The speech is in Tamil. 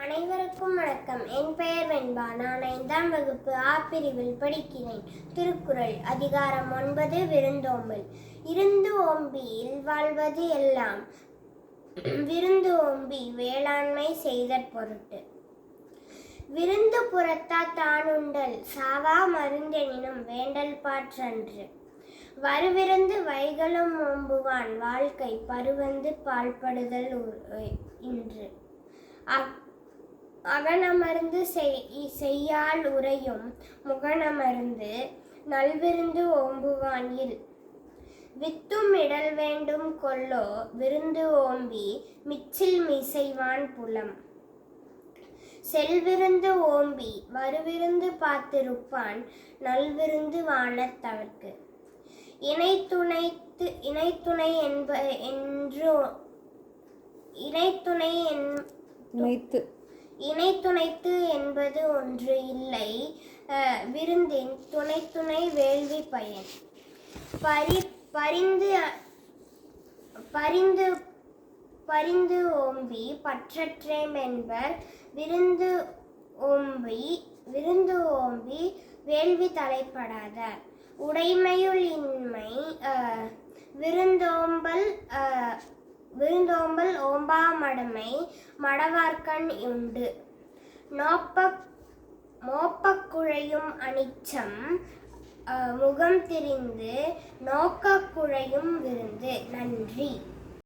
அனைவருக்கும் வணக்கம். என் பெயர் வெண்பா. நான் ஐந்தாம் வகுப்பு ஆ பிரிவில் படிக்கிறேன். திருக்குறள் அதிகாரம் ஒன்பது விருந்தோம்பல். இருந்து ஓம்பியில் வாழ்வது எல்லாம் விருந்து ஓம்பி வேளாண்மை செய்தற் பொருட்டு. விருந்து புறத்தா தானுண்டல் சாவா மருந்தெனினும் வேண்டல் பாற்றன்று. வருவிருந்து வைகளும் ஓம்புவான் வாழ்க்கை பருவந்து பால்படுதல் உ- இன்று. அக்- அகனமர்ந்து செய்- செய்யால் உரையும் முகனமர்ந்து நல்விருந்து ஓம்புவான் வித்தும் இடல் வேண்டும் கொல்லோ விருந்து ஓம்பி மிச்சில் மிசைவான் புலம். செல்விருந்து ஓம்பி வருவிருந்து பார்த்திருப்பான் நல்விருந்து வானத்தவர்க்கு இணை துணைத்து இணைத்துணை என்ப என்று இணைத்துணை என் இணை இணைத்துணைத்து என்பது ஒன்று இல்லை. விருந்தின். துணை துணை வேள்வி பயன். பரி பரிந்து பரிந்து பரிந்து ஓம்பி பற்றற்றேம் என்பர். விருந்து ஓம்பி விருந்து ஓம்பி வேள்வி தலைப்படாத. உடைமையுள் இன்மை அஹ், விருந்தோம்பல் அஹ், விருந்தோம்பல் ஓம்பாமடமை மடவார்கண் உண்டு. நோப்ப மோப்பக்குழையும் அனிச்சம் முகம் திரிந்து நோக்கக்குழையும் விருந்து. நன்றி.